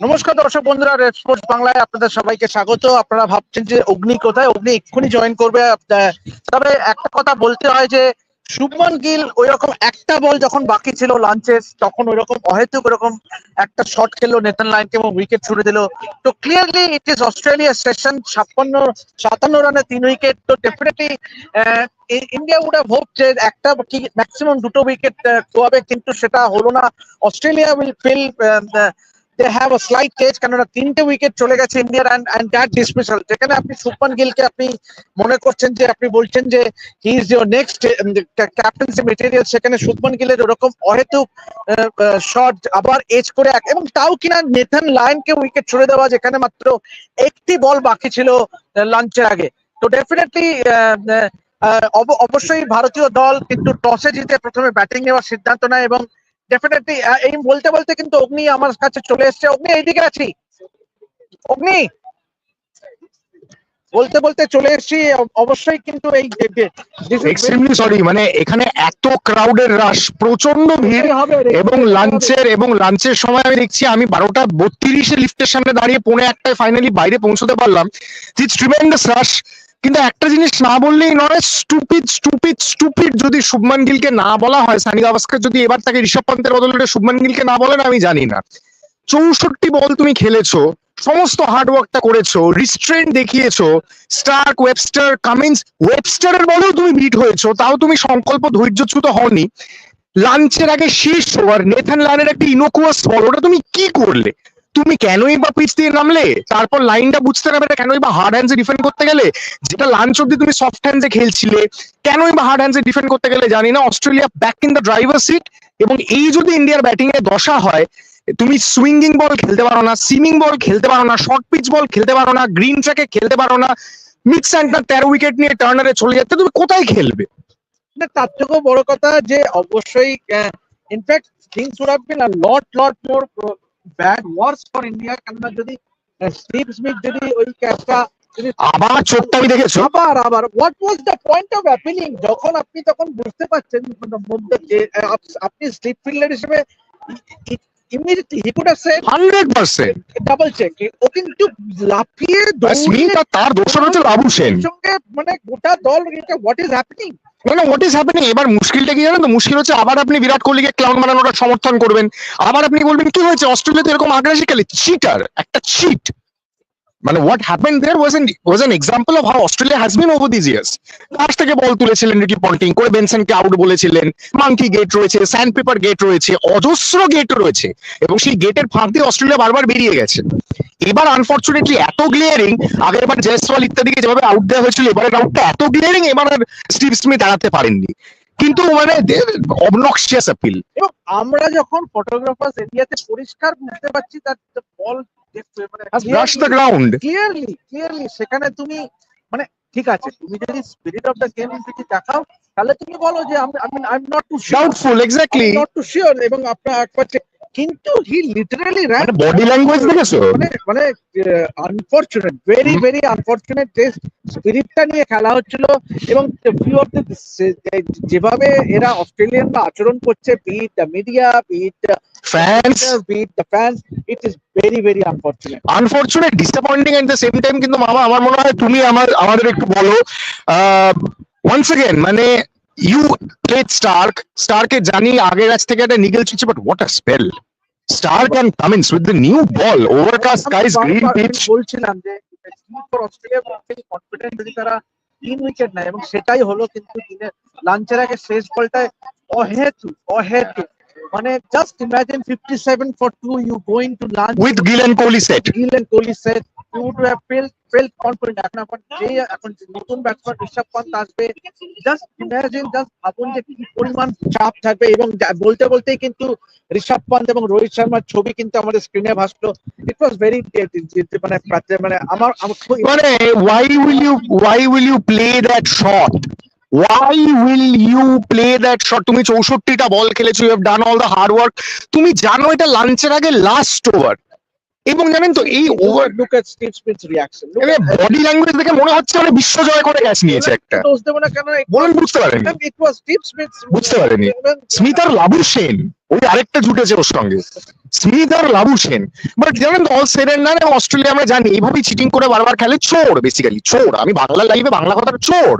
নমস্কার দর্শক বন্ধুরা রেড স্পোর্টস বাংলায় আপনাদের সবাইকে স্বাগত। আপনারা ভাবছেন যে অগ্নি কোথায়? অগ্নি এক্ষুনি জয়েন করবে। তবে একটা কথা বলতে হয় যে শুভমান গিল ওই রকম একটা বল যখন বাকি ছিল লাঞ্চের, তখন ওই রকম অহেতুক ওরকম একটা শট খেললো নেতান লাইনকে এবং উইকেট ছুড়ে দিল। তো clearly it is Australia session ছাপ্পান্ন, সাতান্ন রানে তিন উইকেট তো definitely India would have hope যে একটা কি ম্যাক্সিমাম দুটো উইকেট খোয়াবে, কিন্তু সেটা হলো না। Australia will feel they have a slight edge কেননা তিনটে উইকেট চলে গেছে ইন্ডিয়ার অ্যান্ড অ্যান্ড দ্যাট ডিসমিসাল যেখানে আপনি শুভমান গিলকে আপনি মনে করছেন যে, আপনি বলছেন যে he is your next captaincy material সেখানে শুভমান গিলের ওরকম অহেতুক শট আবার এজ করে এক- এবং তাও কিনা নেথান লায়নকে উইকেট ছুড়ে দেওয়া, যেখানে মাত্র একটি বল বাকি ছিল লাঞ্চের আগে। তো ডেফিনেটলি অবশ্যই ভারতীয় দল কিন্তু টসে জিতে প্রথমে ব্যাটিং নেওয়ার সিদ্ধান্ত নেয় এবং ডেফিনেটলি এই বলতে বলতে কিন্তু অগ্নি আমার কাছে চলে এসেছে। অগ্নি এইদিকে আছি। অগ্নি! বলতে বলতে চলে এসেছি অবশ্যই কিন্তু এই এক্সট্রিমলি সরি মানে এখানে এত ক্রাউডের রাশ প্রচণ্ড ভিড় হবে এবং লাঞ্চের এবং লাঞ্চের সময় আমি দেখছি আমি বারোটা বত্রিশে লিফটের সামনে দাঁড়িয়ে পৌনে একটায় ফাইনালি বাইরে পৌঁছতে পারলাম। ইটস ট্রিমেন্ডাস রাশ কিন্তু একটা জিনিস না বললেই নয় স্টুপিড স্টুপিড স্টুপিড যদি শুভমান গিলকে না বলা হয়, সানি গাভাস্কর যদি এবার তাকে ঋষভ পন্থের বদলে শুভমান গিলকে না বলেন, আমি জানি না। চৌষট্টি বল তুমি খেলেছো, সমস্ত হার্ডওয়ার্কটা করেছ রিস্ট্রেন্ট দেখিয়েছো স্টার্ক ওয়েবস্টার কামিন্স ওয়েবস্টারের বলেও তুমি বিট হয়েছো, তাও তুমি সংকল্প ধৈর্যচ্যুত হওনি। লাঞ্চের আগে শেষ ওভার নেথান লাইনের একটা ইনোকুয়াস বল ওটা তুমি কি করলে? তুমি কেনই বা পিচ দিয়ে নামলে? তারপর লাইনটা বুঝতে না কেনই বা হার্ড হ্যান্ডসে ডিফেন্ড করতে গেলে? যেটা লাঞ্চ অব্দি তুমি সফট হ্যান্ডসে খেলছিলে, কেনই বা হার্ড হ্যান্ডসে ডিফেন্ড করতে গেলে জানি না Australia back in the driver seat এবং এই যদি ইন্ডিয়ার ব্যাটিং এ দশা হয়, তুমি সুইঙ্গিং বল খেলতে পারো না সিমিং বল খেলতে পারো না শর্ট পিচ বল খেলতে পারো না গ্রিন ট্র্যাকে খেলতে পারো না মিক্স অ্যান্ড তেরো উইকেট নিয়ে টার্নারে চলে যাচ্ছে, তুমি কোথায় খেলবে? তার থেকেও বড় কথা যে অবশ্যই in fact things would have been a lot lot more bad worse for India কেননা যদি স্টিভ স্মিথ যদি ওই ক্যাচটা আবার চোখটা আমি দেখেছ। আবার আবার what was the point of appealing যখন আপনি তখন বুঝতে পারছেন মধ্যে আপনি স্লিপ ফিল্ডার হিসেবে চেক ও কিন্তু লাফিয়ে আর তার দোষর হচ্ছে বাবু সেন। সঙ্গে মানে গোটা দল হোয়াট ইজ হ্যাপেনিং মানে হোয়াট ইজ হ্যাপেনিং এবার মুশকিলটা কি জানেন তো? মুশকিল হচ্ছে আবার আপনি বিরাট কোহলিকে ক্লাউন বানানোটা সমর্থন করবেন। আবার আপনি বলবেন কি হয়েছে? অস্ট্রেলিয়াতে এরকম আগ্রাসী খেলে চিটার একটা চিট মানে what happen there was an was an example of how Australia has been over this years last থেকে বল তুলেছিলেন রিকি পন্টিং করে বেনসনকে আউট বলেছিলেন মাঙ্কি গেট রয়েছে স্যান্ড পেপার গেট রয়েছে, অজস্র গেট রয়েছে, এবং সেই গেটের ফাঁক দিয়ে অস্ট্রেলিয়া বারবার বেরিয়ে গেছে। এবার আনফর্চুনেটলি এত গ্লিয়ারিং আগের বার জয়সওয়াল ইত্যাদিকে যেভাবে আউট দেওয়া হয়েছিল, এবারের আউটটা এত গ্লিয়ারিং এবার আর স্টিভ স্মিথ এড়াতে পারেননি। কিন্তু মানে অবনক্সিয়াস অ্যাপিল আমরা যখন ফটোগ্রাফার্স এরিয়াতে পরিষ্কার বুঝতে পারছি তার ball brush the ground clearly clearly সেখানে তুমি মানে ঠিক আছে তুমি যদি স্পিরিট অফ দ্য গেম যদি দেখাও তাহলে তুমি বলো যে আমি I am not too doubtful exactly not too sure এবং আপনার একবার কিন্তু হি লিটারালি মানে বডি ল্যাঙ্গুয়েজ দেখেছ? মানে মানে আনফরচুনেট ভেরি ভেরি আনফরচুনেট যে স্পিরিটটা নিয়ে খেলা হচ্ছিল এবং যেভাবে এরা অস্ট্রেলিয়ানরা আচরণ করছে beat media beat fans beat the fans it is very very unfortunate unfortunate disappointing at the same time কিন্তু মামা আমার মনে হয় তুমি আমার আমাদের একটু বলো once again মানে you played stark stark কে জানি আগের ম্যাচ থেকে একটা নিগেল ছিল but what a spell stark and cummins with the new ball overcast skies green pitch বলছিলাম যে ফর অস্ট্রেলিয়া খুবই কনফিডেন্ট যদি তারা তিন উইকেট নেয় এবং সেটাই হলো কিন্তু দিনের লাঞ্চের আগে শেষ বলটায় অহেতু অহেতু মানে just imagine fifty seven for two you going to lunch with Gill and Kohli set Gill and Kohli said you would have felt felt confident. এখন এখন যে এখন নতুন ব্যাটসম্যান ঋষভ পান্ত আসবে জাস্ট ইমাজিন জাস্ট ভাবুন যে কি পরিমাণ চাপ থাকবে এবং বলতে বলতেই কিন্তু ঋষভ পান্ত এবং রোহিত শর্মার ছবি কিন্তু আমাদের স্ক্রিনে ভাসলো। ইট ওয়াজ ভেরি মানে মানে আমার আমার মানে why will you why will you play that shot? Why will you play that shot? তুমি চৌষট্টিটা বল খেলেছো you have done all the hard work তুমি জানো এটা লাঞ্চের আগে লাস্ট ওভার এবং জানেন তো এই over look at Steve Smith's reaction look body language দেখে মনে হচ্ছে মানে বিশ্ব জয় করে ক্যাচ নিয়েছে একটা। দোষ দেব না কেন বলুন বুঝতে পারেন ইট ওয়াজ স্টিভ স্মিথস বুঝতে পারেনি। স্মিথ আর লাবু সেন। ওই আরেকটা জুটেছে ওর সঙ্গে। স্মিথ আর লাবু সেন। বাট জানেন অল এন্ড ডান অস্ট্রেলিয়া আমরা জানি এইভাবেই চিটিং করে বারবার খেলে চোর বেসিক্যালি চোর। আমি বাংলা লাইভে বাংলা কথাটা চোর।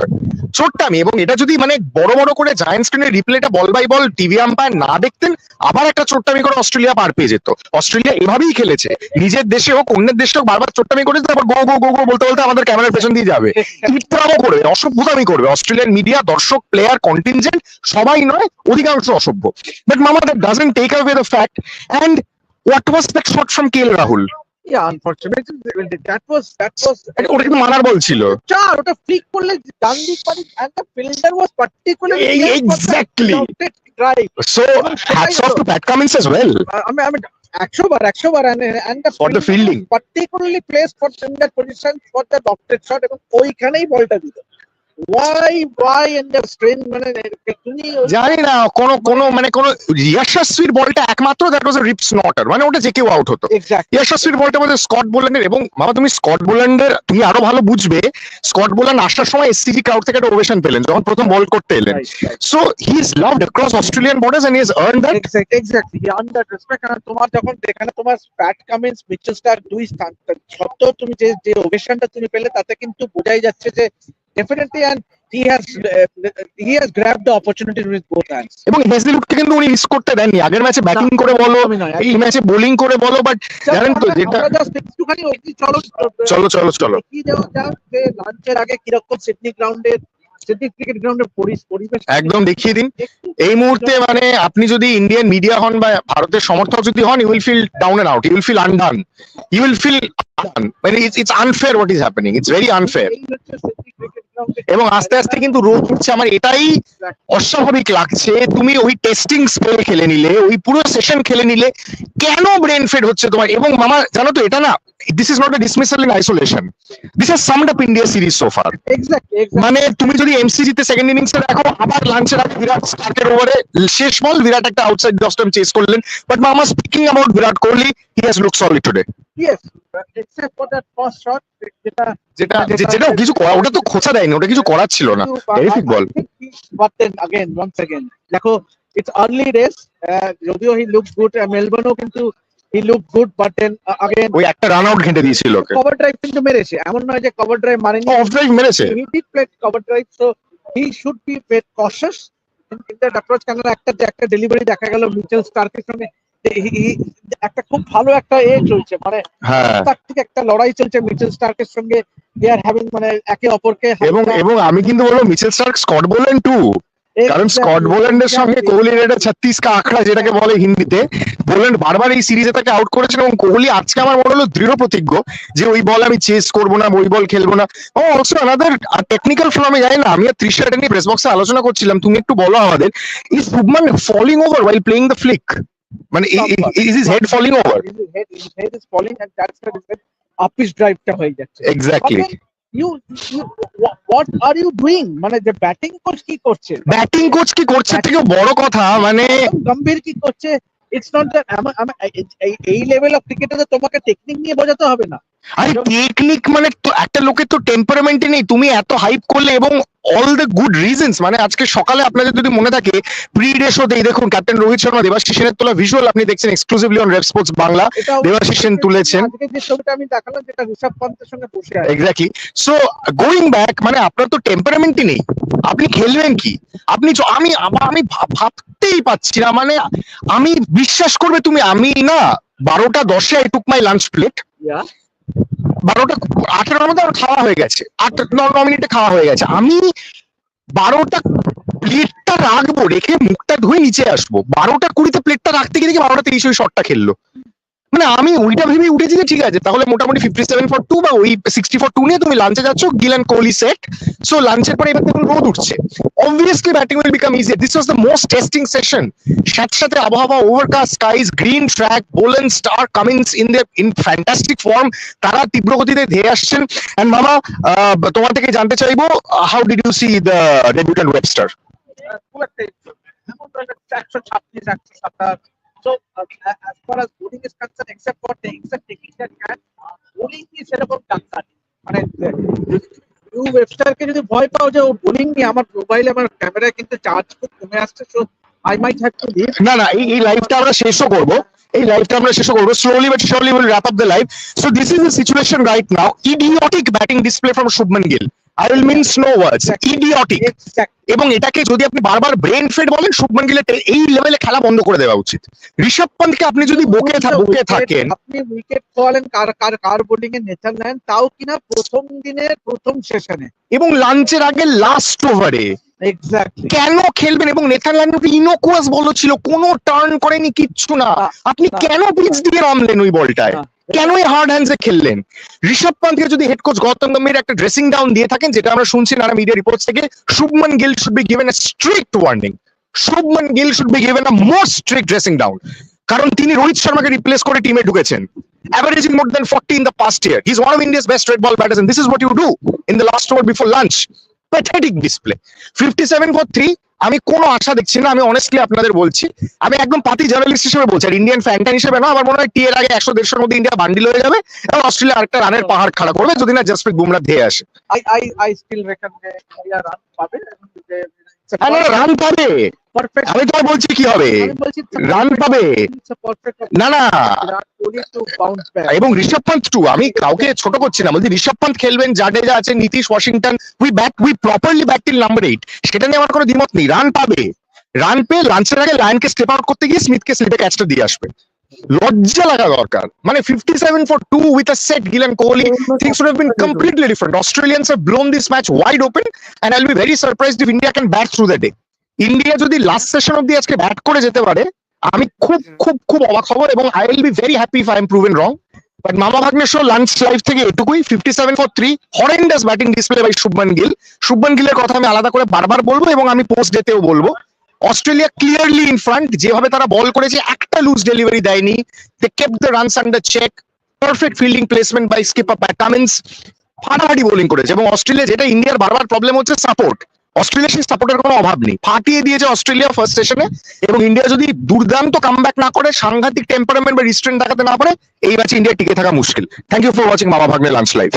চোরটা আমি, এবং এটা যদি মানে বড় বড় করে জায়ান্ট স্ক্রিনের রিপ্লেটা ball by ball TV umpire না দেখতেন, আবার একটা চোট্টামি করে অস্ট্রেলিয়া পার পেয়ে যেত। অস্ট্রেলিয়া এভাবেই খেলেছে। নিজের দেশে হোক, অন্যের দেশে হোক, বারবার চোট্টামি করে তারপর গো গো গো গো বলতে বলতে আমাদের ক্যামেরার পেছন দিয়ে যাবে। ইত্রামও করবে, অসভ্যতামি করবে। অস্ট্রেলিয়ান মিডিয়া দর্শক প্লেয়ার কন্টিনজেন্ট সবাই নয়, অধিকাংশ অসভ্য। বাট মামা That doesn't take away the fact and what was that shot from KL Rahul Yeah, unfortunately, that was that was ওটা কিন্তু মানার বল ছিল চার ওটা ফ্লিক করলে ডান দিক পারি and the fielder was particularly এই- placed for that exactly. grounded drive. So hats off to Pat Cummins as well আমি আমি একশো বার একশো বার and and the For the fielder fielding. was particularly placed for in that position for the lofted shot এবং ওইখানেই বলটা দিল Why why and the strain মানে জানি না কোনো কোনো মানে কোনো ইয়াশাসভির বলটা একমাত্র দ্যাট ওয়াজ রিপ স্নটার মানে ওটা যে কেউ আউট হতো ইয়াশাসভির বলটা মধ্যে স্কট বোল্যান্ডের এবং মামা তুমি স্কট বোল্যান্ডের তুমি আরও ভালো বুঝবে স্কট বোল্যান্ড আসার সময় এসসিজি ক্রাউড থেকে একটা ওভেশন পেলেন যখন প্রথম বল করতে এলেন. So he is loved across Australian borders and he has earn that exactly. He earned that respect. কারণ তোমার যখন যেখানে তোমার প্যাট কামিন্স মিচেল স্টার দুই স্থান সত্ত্বেও তুমি যে যে ওভেশনটা তুমি পেলে তাতে কিন্তু বোঝাই যাচ্ছে যে definitely and he has he has grab the opportunity with both hands এবং হেজলিউডকে কিন্তু উনি মিস করতে দেননি। আগের ম্যাচে ব্যাটিং করে বলো এই ম্যাচে বোলিং করে বলো বাট জানেন তো যেটা চলো চলো চলো চলো। কি যাক যে লাঞ্চের আগে কীরকম সিডনি পরিবেশ একদম দেখিয়ে দিন। এই মুহূর্তে মানে আপনি যদি ইন্ডিয়ান মিডিয়া হন বা ভারতের সমর্থক যদি হন you will feel down and out you will feel undone you will feel মানে it's unfair what is happening it's very unfair এবং আস্তে আস্তে কিন্তু রোদ উঠছে। আমার এটাই অস্বাভাবিক লাগছে। তুমি ওই টেস্টিং স্পেল খেলে নিলে ওই পুরো সেশন খেলে নিলে কেন ব্রেন ফেড হচ্ছে তোমার? এবং মামা জানো তো এটা না this is not a dismissal in isolation this is summed up India series so far মানে তুমি যদি এমসিজি তে সেকেন্ড ইনিংস ইনিংসে দেখো আবার লাঞ্চের আগে বিরাট স্টার্টের ওভারে শেষ বল বিরাট একটা আউটসাইড দশ টাইম চেস করলেন। বাট মামা speaking about Virat Kohli he has look solid today yes except for that first shot যেটা যেটা যে- যেটা কিছু করা ওটা তো খোঁচা দেয়নি ওটা কিছু করার ছিল না Terrific ball. But then again once again দেখো ইটস আর্লি ডেজ যদিও হি লুক গুড মেলবোর্নও কিন্তু he look good but then again ওই একটা রান আউট ঘেঁটে দিয়েছিল ওকে কভার ড্রাইভ কিন্তু মেরেছে এমন নয় যে কভার ড্রাইভ মারেনি অফ ড্রাইভ মেরেছে he did play cover drive so he should be very cautious in that approach কেন একটা যে একটা ডেলিভারি দেখা গেল মিচেল স্টার্কের সঙ্গে হি- হি- একটা খুব ভালো একটা এ চলছে মানে হ্যাঁ। তার থেকে একটা লড়াই চলছে মিচেল স্টার্কের সঙ্গে দে আর হ্যাভিং মানে একে অপরকে এবং এবং আমি কিন্তু বলব Mitchell Starc Scott Boland too কারণ স্কট বোল্যান্ডের সঙ্গে. কোহলির এটা ছত্রিশ কা আখড়া যেটাকে বলে হিন্দিতে বোল্যান্ড বারবার এই সিরিজে তাকে আউট করেছেন এবং কোহলি আজকে আমার মনে হলো দৃঢ় প্রতিজ্ঞ যে ওই বল আমি চেস করব না ওই বল খেলব না। ও অলসো আনাদার টেকনিক্যাল ফ্লো আমি জানি না আমি আর ত্রিশটা এটা নিয়ে প্রেস বক্সে আলোচনা করছিলাম তুমি একটু বলো আমাদের। Is Shubman falling over while playing the flick মানে is is head falling over His head, his head is falling and that's the reason up his drive টা হয়ে যাচ্ছে। Exactly wha- what are you doing? মানে যে batting coach কি করছে? Batting coach কি করছে? থেকে বড় কথা মানে গম্ভীর কি করছে? ইটস নট এই লেভেল অফ ক্রিকেটে তোমাকে টেকনিক নিয়ে বোঝাতে হবে না। আরে টেকনিক মানে তো একটা লোকের তো টেম্পারমেন্টই নেই। তুমি এত হাইপ করলে এবং অল দ্য গুড রিজনস মানে আজকে সকালে আপনাদের যদি মনে থাকে প্রি ডে শোতেই দেখুন ক্যাপ্টেন রোহিত শর্মা দেবাশিস সেনের তোলা ভিজুয়াল আপনি দেখছেন exclusively on Red Sports Bangla Debashis Sen তুলেছেন। আজকে যে ছবিটা আমি দেখালাম যেটা ঋষভ পন্তের সঙ্গে বসে আছে। এক্স্যাক্টলি সো গোয়িং ব্যাক মানে আপনার তো টেম্পারমেন্টই নেই। আপনি খেলবেন কি? আপনি আমি আবার আমি ভাবতেই পাচ্ছি না মানে আমি বিশ্বাস করবে তুমি আমি না বারোটা দশে I took my lunch plate. বারোটা আঠেরোর মধ্যে আমার খাওয়া হয়ে গেছে। আট ন ন মিনিটে খাওয়া হয়ে গেছে। আমি বারোটা প্লেটটা রাখব, রেখে মুখটা ধুয়ে নিচে আসব। বারোটা কুড়িতে প্লেটটা রাখতে গিয়ে দেখি বারোটা তিরিশ ওই শটটা খেললো। মানে আমি ওইটা ভেবে উঠেছি যে ঠিক আছে, তাহলে মোটামুটি ফিফটি সেভেন ফর টু বা ওই সিক্সটি ফর টু নিয়ে তুমি লাঞ্চে যাচ্ছ গিলান কোহলি সেট সো লাঞ্চের পরে এবার দেখুন রোদ উঠছে। Obviously batting will become easy this was the most testing session সাথে সাথে আবহাওয়া overcast skies green track Boland Starc Cummins in the in fantastic form তারা তীব্র গতিতে ধেয়ে আসছেন। অ্যান্ড মামা তোমার থেকে জানতে চাইব how did you see the debutant Webster So, uh, as far as bowling is concerned, except for the except taking that catch, bowling কি সেরকম ডাক্তার। মানে ইউ ওয়েবস্টারকে যদি ভয় পাও যে ও বোলিং নিয়ে আমার মোবাইলে আমার ক্যামেরায় কিন্তু চার্জ খুব কমে আসছে so I might have to leave না না এই এই লাইভটা আমরা শেষও করব। এই লাইভটা আমরা শেষ করব। Slowly but surely will wrap up the live so this is the situation right now idiotic batting display from Shubman Gill I will means no words idiotic এবং এটাকে যদি আপনি বারবার ব্রেন ফেড বলেন শুভমান গিলের এই লেভেলে খেলা বন্ধ করে দেওয়া উচিত। ঋষভ পান্তকে আপনি যদি বকে বকে থাকেন আপনি উইকেট খোয়ালেন কার কার কার বোলিং এ নেচারল্যান্ড তাও কিনা প্রথম দিনের প্রথম সেশনে এবং লাঞ্চের আগে লাস্ট ওভারে কেন খেলবেন? এবং নেথারল্যান্ড ইনোকুয়াস বল ছিল কোনো টার্ন করেনি কিচ্ছু না। না, আপনি কেন পিচ দিয়ে নামলেন ওই বলটায় কেন এই হার্ড হ্যান্ডসে খেললেন ঋষভ পান্তকে যদি হেড কোচ গৌতম গম্ভীর একটা ড্রেসিং ডাউন দিয়ে থাকেন যেটা আমরা শুনছি নানা মিডিয়া রিপোর্টস থেকে Shubman Gill should be given a strict warning Shubman Gill should be given a more strict dressing down কারণ তিনি রোহিত শর্মাকে রিপ্লেস করে টিমে ঢুকেছেন averaging more than 40 in the past year. He's one of India's best red ball batters, and this is what you do in the last over before lunch. Pathetic display. 57 for 3. আমি কোনো আশা দেখছি না আমি honestly আপনাদের বলছি। আমি একদম পাতি জার্নালিস্ট হিসেবে বলছি আর ইন্ডিয়ান ফ্যান্টান হিসেবে না আমার মনে হয় টি এর আগে একশো দেড়শোর মধ্যে ইন্ডিয়া বান্ডিল হয়ে যাবে এবং অস্ট্রেলিয়া আরেকটা রানের পাহাড় খাড়া করবে যদি না জসপ্রীত বুমরা ধেয়ে আসে। পাবে রান পাবে। পারফেক্ট আমি তো বলছি কি হবে? রান পাবে? না না। এবং ঋষভ পান্ত টু আমি কাউকে ছোট করছি না। বলছি ঋষভ পান্ত খেলবেন জাডেজা আছে Nitish Washington we bat we properly bat till number eight সেটা নিয়ে আমার কোনো দ্বিমত নেই। রান পাবে। রান পেয়ে লাঞ্চের আগে লায়নকে স্টেপ আউট করতে গিয়ে স্মিথকে স্লিপে ক্যাচটা দিয়ে আসবে। লজ্জা লাগা দরকার। মানে fifty seven for two with a set Guillain Kohli things would have been completely different. Australians have blown this match wide open, and I'll be very surprised if India can bat through the day. India যদি last session অব্দি আজকে bat করে যেতে পারে, আমি খুব খুব খুব অবাক হব এবং I will be very happy if I am proven wrong but মামা ভাগ্নের শো লাঞ্চ লাইফ থেকে এটুকুই fifty seven for three horrendous batting display by Shubman Gill Shubman গিলের কথা আমি আলাদা করে বারবার বলব এবং আমি পোস্ট ডেতেও বলব। অস্ট্রেলিয়া ক্লিয়ারলি ইন ফ্রন্ট যেভাবে তারা বল করেছে, একটা লুজ ডেলিভারি দেয়নি। They kept the runs under check perfect fielding placement by skipper Pat Cummins ফাটাফাটি বোলিং করেছে এবং অস্ট্রেলিয়া যেটা ইন্ডিয়ার বারবার প্রবলেম হচ্ছে সাপোর্ট অস্ট্রেলিয়া সাপোর্টের কোনো অভাব নেই। ফাটিয়ে দিয়েছে অস্ট্রেলিয়া ফার্স্ট সেশনে এবং ইন্ডিয়া যদি দুর্দান্ত কামব্যাক না করে, সাংঘাতিক টেম্পারমেন্ট বা রিস্ট্রেন্ট দেখাতে না পারে, এই ম্যাচে ইন্ডিয়া টিকে থাকা মুশকিল। থ্যাংক ইউ ফর ওয়াচিং মামা ভাগ্নে লাঞ্চ লাইভ